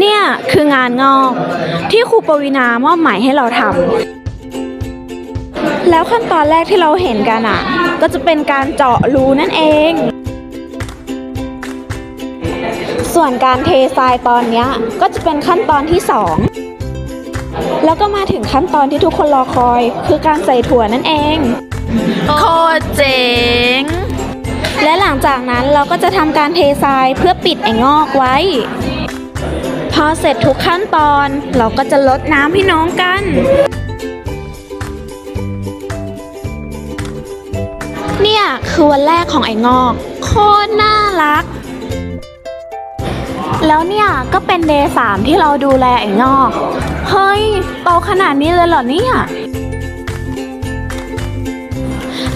เนี่ยคืองานงอกที่ครูปวีนามอบหมายให้เราทำแล้วขั้นตอนแรกที่เราเห็นกันอะ ก็จะเป็นการเจาะรูนั่นเอง ส่วนการเททรายตอนเนี้ยก็จะเป็นขั้นตอนที่สองแล้วก็มาถึงขั้นตอนที่ทุกคนรอคอยคือการใส่ถั่วนั่นเอง โคตรเจ๋ง และหลังจากนั้นเราก็จะทำการเททรายเพื่อปิดไอ้งอกไว้พ อเสร็จทุกขั้นตอน เราก็จะลดน้ำให้น้องกัน เนี่ยคือวันแรกของไอ้งอก โคตรน่ารัก แล้วเนี่ยก็เป็นเดย์สามที่เราดูแลไอ้งอก เฮ้ย โตขนาดนี้เลยเหรอเนี่ย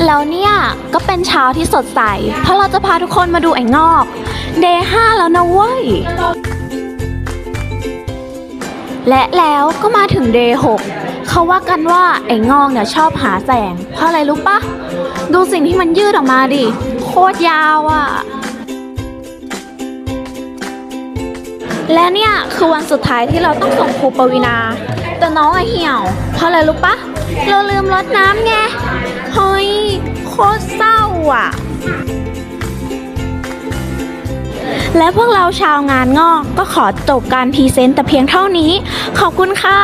แล้วเนี่ยก็เป็นเช้าที่สดใส เพราะเราจะพาทุกคนมาดูไอ้งอก เดย์ห้าแล้วนะเว้ย และแล้วก็มาถึงเดย์หกเขาว่ากันว่าไอ้งอกเนี่ยชอบหาแสง เพราะอะไรรู้ปะดูสิ่งที่มันยืดออกมาดิ โคตรยาวอะ่ะ และเนี่ยคือวันสุดท้ายที่เราต้องส่งครูปวีนา แต่น้องไอเหี่ยว เพราะอะไรรู้ปะเราลืมรดน้ำไงเฮ้ยโคตรเศร้าอะ และพวกเราชาวงานงอกก็ขอจบการพรีเซนต์แต่เพียงเท่านี้ ขอบคุณค่ะ